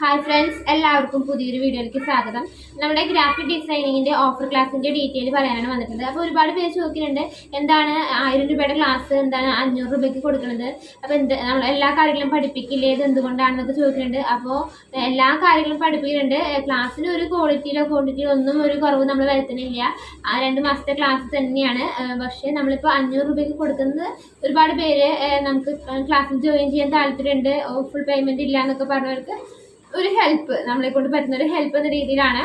Hi friends എല്ലാവർക്കും പുതിയൊരു വീഡിയോയിലേക്ക് സ്വാഗതം. നമ്മുടെ ഗ്രാഫിക് ഡിസൈനിങ്ങിന്റെ ഓഫർ ക്ലാസ്സിന്റെ ഡീറ്റെയിൽ പറയാനാണ് വന്നിട്ടുണ്ട് അപ്പോൾ ഒരുപാട് പേര് ചോദിക്കുന്നുണ്ട് എന്താണ് ആയിരം രൂപയുടെ ക്ലാസ് എന്താണ് അഞ്ഞൂറ് രൂപയ്ക്ക് കൊടുക്കുന്നത് അപ്പോൾ എന്ത് നമ്മൾ എല്ലാ കാര്യങ്ങളും പഠിപ്പിക്കില്ലേ? ഇത് എന്തുകൊണ്ടാണെന്നൊക്കെ ചോദിക്കുന്നുണ്ട്. അപ്പോൾ എല്ലാ കാര്യങ്ങളും പഠിപ്പിക്കുന്നുണ്ട്. ക്ലാസ്സിന് ഒരു ക്വാളിറ്റിയിലോ ക്വാണ്ടിറ്റിയിലോ ഒന്നും ഒരു കുറവ് നമ്മൾ വരുത്തുന്നില്ല. ആ രണ്ട് മാസത്തെ ക്ലാസ് തന്നെയാണ്. പക്ഷേ നമ്മളിപ്പോൾ അഞ്ഞൂറ് രൂപയ്ക്ക് കൊടുക്കുന്നത് ഒരുപാട് പേര് നമുക്ക് ക്ലാസ്സിൽ ജോയിൻ ചെയ്യാൻ താല്പര്യമുണ്ട്. ഫുൾ പേയ്മെന്റ് ഇല്ല എന്നൊക്കെ പറഞ്ഞവർക്ക് ഒരു ഹെൽപ്പ് നമ്മളെ കൊണ്ട് പറ്റുന്ന ഒരു ഹെൽപ്പ് എന്ന രീതിയിലാണ്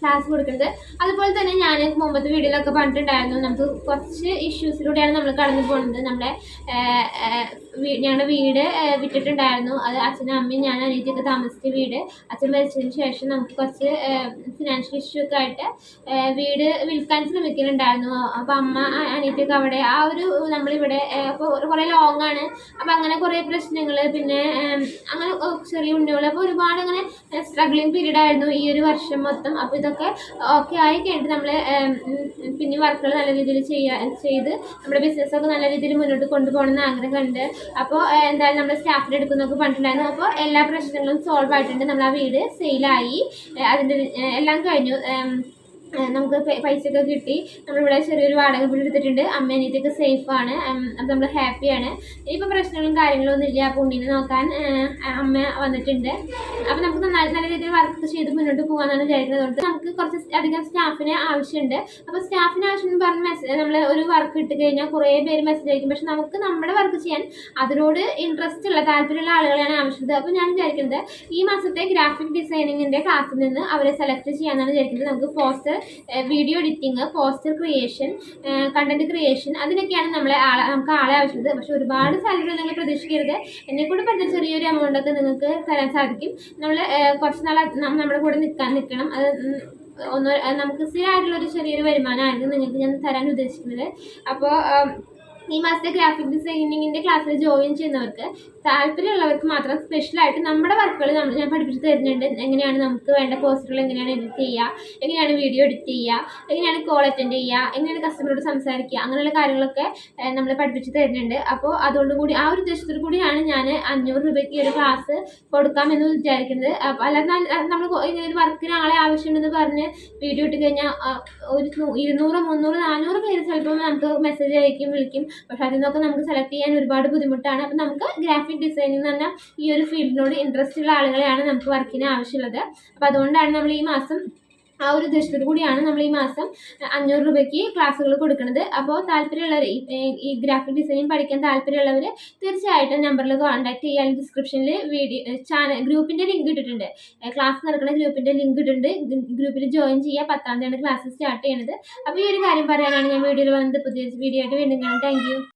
ക്ലാസ് കൊടുക്കുന്നത്. അതുപോലെ തന്നെ ഞാൻ മുമ്പത്തെ വീഡിയോയിലൊക്കെ പറഞ്ഞിട്ടുണ്ടായിരുന്നു നമുക്ക് കുറച്ച് ഇഷ്യൂസിലൂടെയാണ് നമ്മൾ കടന്നു പോകുന്നത്. നമ്മുടെ ഞങ്ങളുടെ വീട് വിട്ടിട്ടുണ്ടായിരുന്നു. അത് അച്ഛനും അമ്മയും ഞാൻ അനിയത്തിയൊക്കെ താമസിച്ച വീട്. അച്ഛൻ മരിച്ചതിന് ശേഷം നമുക്ക് കുറച്ച് ഫിനാൻഷ്യൽ ഇഷ്യൂ ഒക്കെ ആയിട്ട് വീട് വിൽക്കാൻ ശ്രമിക്കുന്നുണ്ടായിരുന്നു അപ്പോൾ അമ്മ അനിയത്തിയൊക്കെ അവിടെ ആ ഒരു നമ്മളിവിടെ അപ്പോൾ കുറേ ലോങ് ആണ്. അപ്പോൾ അങ്ങനെ കുറേ പ്രശ്നങ്ങൾ പിന്നെ അങ്ങനെ ചെറിയ ഉണ്ണികൾ അപ്പോൾ ഒരുപാട് അങ്ങനെ സ്ട്രഗ്ലിങ് പീരീഡ് ആയിരുന്നു ഈ ഒരു വർഷം മൊത്തം. അപ്പോൾ ഇതൊക്കെ ഓക്കെ ആയി കഴിഞ്ഞിട്ട് നമ്മൾ പിന്നെ വർക്കുകൾ നല്ല രീതിയിൽ ചെയ്യാൻ ചെയ്ത് നമ്മുടെ ബിസിനസ്സൊക്കെ നല്ല രീതിയിൽ മുന്നോട്ട് കൊണ്ടുപോകണമെന്ന് ആഗ്രഹമുണ്ട്. അപ്പോൾ എന്തായാലും നമ്മുടെ സ്റ്റാഫിന്റെ എടുക്കുന്നൊക്കെ പറഞ്ഞിട്ടുണ്ടായിരുന്നു. അപ്പോൾ എല്ലാ പ്രശ്നങ്ങളും സോൾവ് ആയിട്ടുണ്ട്. നമ്മൾ ആ വീട് സെയിലായി അതിന്റെ എല്ലാം കഴിഞ്ഞു. നമുക്ക് പൈസയൊക്കെ കിട്ടി. നമ്മളിവിടെ ചെറിയൊരു വാടക വീട് എടുത്തിട്ടുണ്ട്. അമ്മ അനിയത്തിയൊക്കെ സേഫാണ് അപ്പം നമ്മൾ ഹാപ്പിയാണ് ഇനിയിപ്പോൾ പ്രശ്നങ്ങളും കാര്യങ്ങളും ഒന്നും ഇല്ല ആ ഉണ്ണീനെ നോക്കാൻ അമ്മ വന്നിട്ടുണ്ട്. അപ്പോൾ നമുക്ക് നല്ല നല്ല രീതിയിൽ വർക്ക് ചെയ്ത് മുന്നോട്ട് പോകാനാണ് കൊണ്ട് നമുക്ക് കുറച്ച് അധികം സ്റ്റാഫിനെ ആവശ്യമുണ്ട്. അപ്പൊ സ്റ്റാഫിന് ആവശ്യം എന്ന് പറഞ്ഞ് മെസ്സേജ് നമ്മൾ ഒരു വർക്ക് ഇട്ട് കഴിഞ്ഞാൽ കുറേ പേര് മെസ്സേജ് അയക്കും. പക്ഷെ നമുക്ക് നമ്മുടെ വർക്ക് ചെയ്യാൻ അതിനോട് ഇൻട്രസ്റ്റ് ഉള്ള താല്പര്യമുള്ള ആളുകളെയാണ് ആവശ്യമുള്ളത്. അപ്പോൾ ഞാൻ വിചാരിക്കുന്നത് ഈ മാസത്തെ ഗ്രാഫിക് ഡിസൈനിങ്ങിന്റെ ക്ലാസ്സിൽ നിന്ന് അവരെ സെലക്ട് ചെയ്യാനാണ് വിചാരിക്കുന്നത്. നമുക്ക് poster video editing poster creation content creation അതിനൊക്കെയാണ് നമ്മളെ ആളെ നമുക്ക് ആളെ ആവശ്യമുള്ളത്. പക്ഷെ ഒരുപാട് സാലറി നിങ്ങൾ പ്രതീക്ഷിക്കരുത്. എന്നെ കൂടെ പറ്റുന്ന ചെറിയൊരു എമൗണ്ട് ഒക്കെ നിങ്ങൾക്ക് തരാൻ സാധിക്കും. നമ്മൾ കുറച്ച് നാൾ നമ്മുടെ കൂടെ നിൽക്കാൻ നിൽക്കണം അത് ഒന്ന് നമുക്ക് സ്ഥിരമായിട്ടുള്ള ഒരു ചെറിയൊരു വരുമാനമായിരുന്നു നിങ്ങൾക്ക് ഞാൻ തരാൻ ഉദ്ദേശിക്കുന്നത്. അപ്പോൾ ഈ മാസത്തെ ഗ്രാഫിക് ഡിസൈനിങ്ങിന്റെ ക്ലാസ്സിൽ ജോയിൻ ചെയ്യുന്നവർക്ക് താല്പര്യമുള്ളവർക്ക് മാത്രം സ്പെഷ്യലായിട്ട് നമ്മുടെ വർക്കുകൾ നമ്മൾ ഞാൻ പഠിപ്പിച്ച് തരുന്നുണ്ട്. എങ്ങനെയാണ് നമുക്ക് വേണ്ട പോസ്റ്ററുകൾ എങ്ങനെയാണ് എഡിറ്റ് ചെയ്യുക എങ്ങനെയാണ് വീഡിയോ എഡിറ്റ് ചെയ്യുക എങ്ങനെയാണ് കോൾ അറ്റൻഡ് ചെയ്യുക എങ്ങനെയാണ് കസ്റ്റമറോട് സംസാരിക്കുക? അങ്ങനെയുള്ള കാര്യങ്ങളൊക്കെ നമ്മൾ പഠിപ്പിച്ച് തരുന്നുണ്ട്. അപ്പോൾ അതുകൊണ്ട് അതോടുകൂടി ആ ഒരു ഉദ്ദേശത്തോടു കൂടിയാണ് ഞാൻ അഞ്ഞൂറ് രൂപയ്ക്ക് ഒരു ക്ലാസ് കൊടുക്കാമെന്ന് വിചാരിക്കുന്നത്. അപ്പോൾ അല്ലാതെ നമ്മൾ ഇങ്ങനെ ഒരു വർക്കിന് ആളെ ആവശ്യമുണ്ടെന്ന് പറഞ്ഞ് വീഡിയോ ഇട്ട് കഴിഞ്ഞാൽ ഒരു ഇരുന്നൂറ് മുന്നൂറ് നാനൂറ് പേര് ചിലപ്പോൾ നമുക്ക് മെസ്സേജ് അയക്കും വിളിക്കും. പക്ഷെ അതിൽ നമുക്ക് സെലക്ട് ചെയ്യാൻ ഒരുപാട് ബുദ്ധിമുട്ടാണ്. അപ്പം നമുക്ക് ഗ്രാഫിക് ഡിസൈനിങ് എന്ന് പറഞ്ഞാൽ ഈ ഒരു ഫീൽഡിനോട് ഇൻട്രസ്റ്റ് ഉള്ള ആളുകളെയാണ് നമുക്ക് വർക്കിന് ആവശ്യമുള്ളത്. അപ്പോൾ അതുകൊണ്ടാണ് നമ്മൾ ഈ മാസം ആ ഒരു ഉദ്ദേശത്തോടു കൂടിയാണ് നമ്മൾ ഈ മാസം അഞ്ഞൂറ് രൂപയ്ക്ക് ക്ലാസ്സുകൾ കൊടുക്കുന്നത്. അപ്പോൾ താല്പര്യമുള്ളവർ ഈ- ഗ്രാഫിക് ഡിസൈനിങ് പഠിക്കാൻ താല്പര്യമുള്ളവർ തീർച്ചയായിട്ടും നമ്പറിൽ കോൺടാക്ട് ചെയ്യാൻ ഡിസ്ക്രിപ്ഷനിൽ വീഡിയോ ചാനൽ ഗ്രൂപ്പിന്റെ ലിങ്ക് ഇട്ടിട്ടുണ്ട്. ക്ലാസ് നടക്കുന്ന ഗ്രൂപ്പിന്റെ ലിങ്ക് ഇട്ടിട്ടുണ്ട്. ഗ്രൂപ്പിൽ ജോയിൻ ചെയ്യുക. പത്താം തീയതിയാണ് ക്ലാസ് സ്റ്റാർട്ട് ചെയ്യുന്നത്. അപ്പോൾ ഈ ഒരു കാര്യം പറയാനാണ് ഞാൻ വീഡിയോയിൽ വന്നത്. പുതിയ വീഡിയോ ആയിട്ട് വീണ്ടും കാണാം. താങ്ക്